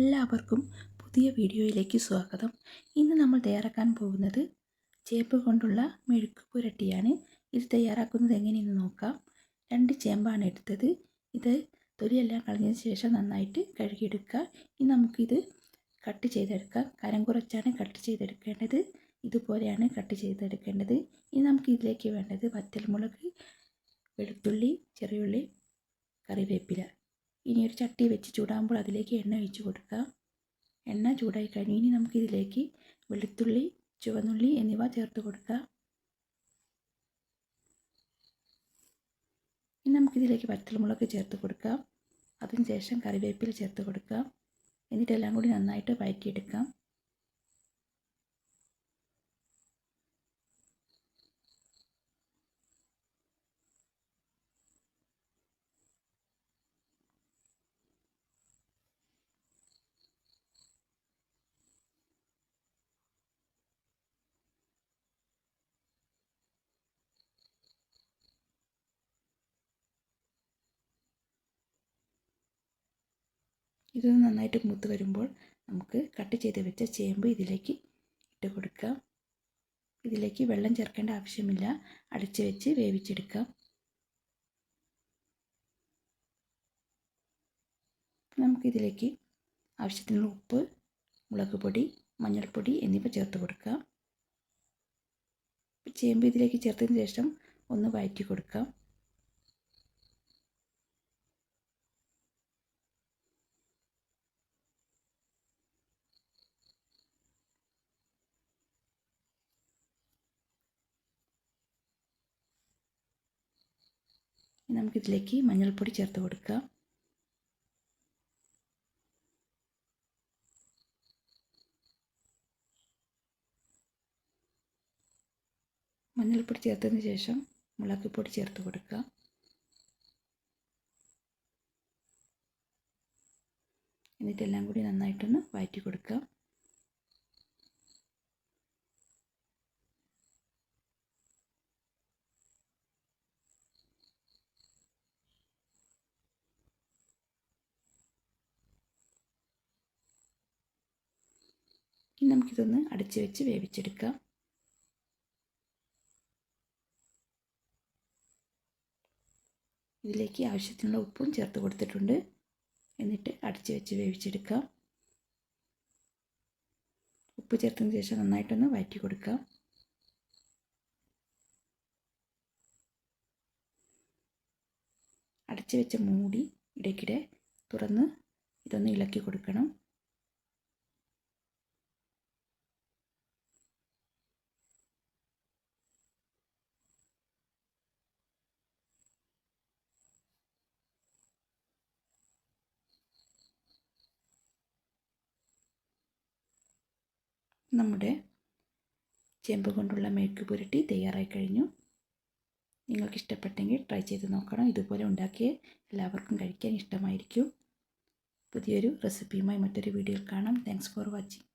എല്ലാവർക്കും പുതിയ വീഡിയോയിലേക്ക് സ്വാഗതം. ഇന്ന് നമ്മൾ തയ്യാറാക്കാൻ പോകുന്നത് ചേമ്പ് കൊണ്ടുള്ള മെഴുക്ക് പുരട്ടിയാണ്. ഇത് തയ്യാറാക്കുന്നത് എങ്ങനെയെന്ന് നോക്കാം. രണ്ട് ചേമ്പാണ് എടുത്തത്. ഇത് തൊലിയെല്ലാം കളഞ്ഞതിന് ശേഷം നന്നായിട്ട് കഴുകിയെടുക്കുക. ഇനി നമുക്കിത് കട്ട് ചെയ്തെടുക്കാം. കരം കുറച്ചാണ് കട്ട് ചെയ്തെടുക്കേണ്ടത്. ഇതുപോലെയാണ് കട്ട് ചെയ്തെടുക്കേണ്ടത്. ഇനി നമുക്ക് ഇതിലേക്ക് വേണ്ടത് വറ്റൽമുളക് വെളുത്തുള്ളി ചെറിയുള്ളി കറിവേപ്പില. ഇനി ഒരു ചട്ടി വെച്ച് ചൂടാകുമ്പോൾ അതിലേക്ക് എണ്ണ ഒഴിച്ച് കൊടുക്കുക. എണ്ണ ചൂടായി കഴിഞ്ഞ് ഇനി നമുക്കിതിലേക്ക് വെളുത്തുള്ളി ചുവന്നുള്ളി എന്നിവ ചേർത്ത് കൊടുക്കുക. ഇനി നമുക്കിതിലേക്ക് വറ്റൽമുളക് ചേർത്ത് കൊടുക്കാം അതിനുശേഷം കറിവേപ്പില ചേർത്ത് കൊടുക്കാം എന്നിട്ടെല്ലാം കൂടി നന്നായിട്ട് വഴറ്റിയെടുക്കാം ഇത് നന്നായിട്ട് മൂത്ത് വരുമ്പോൾ നമുക്ക് കട്ട് ചെയ്ത് വെച്ച ചേമ്പ് ഇതിലേക്ക് ഇട്ട് കൊടുക്കാം. ഇതിലേക്ക് വെള്ളം ചേർക്കേണ്ട ആവശ്യമില്ല. അടച്ച് വെച്ച് വേവിച്ചെടുക്കാം. നമുക്കിതിലേക്ക് ആവശ്യത്തിനുള്ള ഉപ്പ് മുളക് പൊടി മഞ്ഞൾപ്പൊടി എന്നിവ ചേർത്ത് കൊടുക്കാം. ചേമ്പ് ഇതിലേക്ക് ചേർത്തതിന് ശേഷം ഒന്ന് വഴറ്റി കൊടുക്കാം. നമുക്കിതിലേക്ക് മഞ്ഞൾപ്പൊടി ചേർത്ത് കൊടുക്കുക. മഞ്ഞൾപ്പൊടി ചേർത്തതിന് ശേഷം മുളക് പൊടി ചേർത്ത് കൊടുക്കുക. എന്നിട്ടെല്ലാം കൂടി നന്നായിട്ടൊന്ന് വഴറ്റി കൊടുക്കുക. ഇനി നമുക്കിതൊന്ന് അടച്ചു വെച്ച് വേവിച്ചെടുക്കാം. ഇതിലേക്ക് ആവശ്യത്തിനുള്ള ഉപ്പും ചേർത്ത് കൊടുത്തിട്ടുണ്ട്. എന്നിട്ട് അടച്ച് വെച്ച് വേവിച്ചെടുക്കാം. ഉപ്പ് ചേർത്തതിന് ശേഷം നന്നായിട്ടൊന്ന് വഴറ്റി കൊടുക്കാം. അടച്ച് വെച്ച മൂടി ഇടയ്ക്കിടെ തുറന്ന് ഇതൊന്ന് ഇളക്കി കൊടുക്കണം. നമ്മുടെ ചെമ്പ് കൊണ്ടുള്ള മെഴുക്ക് പുരട്ടി തയ്യാറായി കഴിഞ്ഞു. നിങ്ങൾക്ക് ഇഷ്ടപ്പെട്ടെങ്കിൽ ട്രൈ ചെയ്ത് നോക്കണം. ഇതുപോലെ ഉണ്ടാക്കിയ എല്ലാവർക്കും കഴിക്കാൻ ഇഷ്ടമായിരിക്കും. പുതിയൊരു റെസിപ്പിയുമായി മറ്റൊരു വീഡിയോയിൽ കാണാം. Thanks for watching